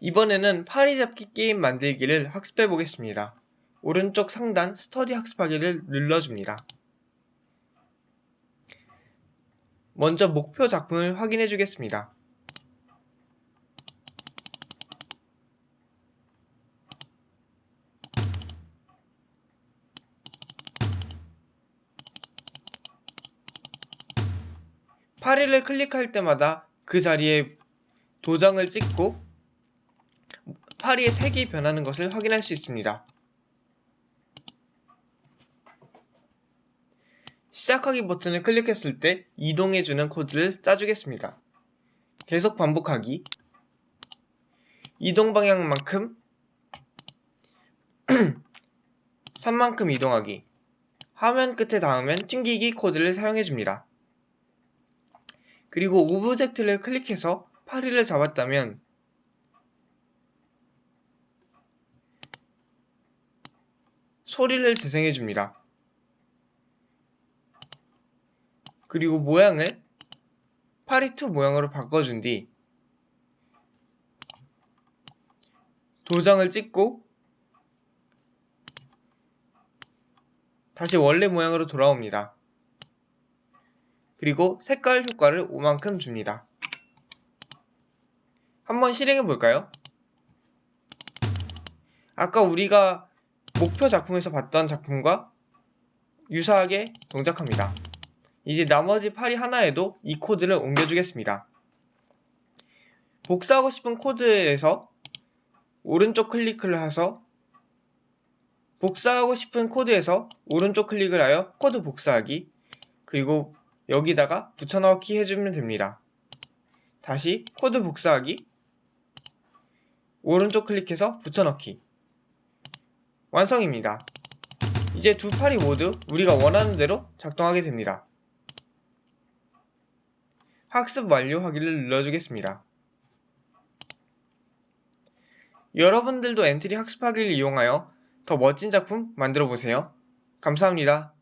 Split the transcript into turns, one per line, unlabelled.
이번에는 파리잡기 게임 만들기를 학습해 보겠습니다. 오른쪽 상단 스터디 학습하기를 눌러줍니다. 먼저 목표 작품을 확인해 주겠습니다. 파리를 클릭할 때마다 그 자리에 도장을 찍고 파리의 색이 변하는 것을 확인할 수 있습니다. 시작하기 버튼을 클릭했을 때 이동해주는 코드를 짜주겠습니다. 계속 반복하기 이동 방향만큼 3만큼 이동하기 화면 끝에 닿으면 튕기기 코드를 사용해줍니다. 그리고 오브젝트를 클릭해서 파리를 잡았다면 소리를 재생해 줍니다. 그리고 모양을 파리2 모양으로 바꿔준 뒤 도장을 찍고 다시 원래 모양으로 돌아옵니다. 그리고 색깔 효과를 5만큼 줍니다. 한번 실행해 볼까요? 아까 우리가 목표 작품에서 봤던 작품과 유사하게 동작합니다. 이제 나머지 파리 하나에도 이 코드를 옮겨주겠습니다. 복사하고 싶은 코드에서 오른쪽 클릭을 해서 복사하고 싶은 코드에서 오른쪽 클릭을 하여 코드 복사하기 그리고 여기다가 붙여넣기 해주면 됩니다. 다시 코드 복사하기 오른쪽 클릭해서 붙여넣기 완성입니다. 이제 두 팔이 모두 우리가 원하는 대로 작동하게 됩니다. 학습 완료하기를 눌러주겠습니다. 여러분들도 엔트리 학습하기를 이용하여 더 멋진 작품 만들어 보세요. 감사합니다.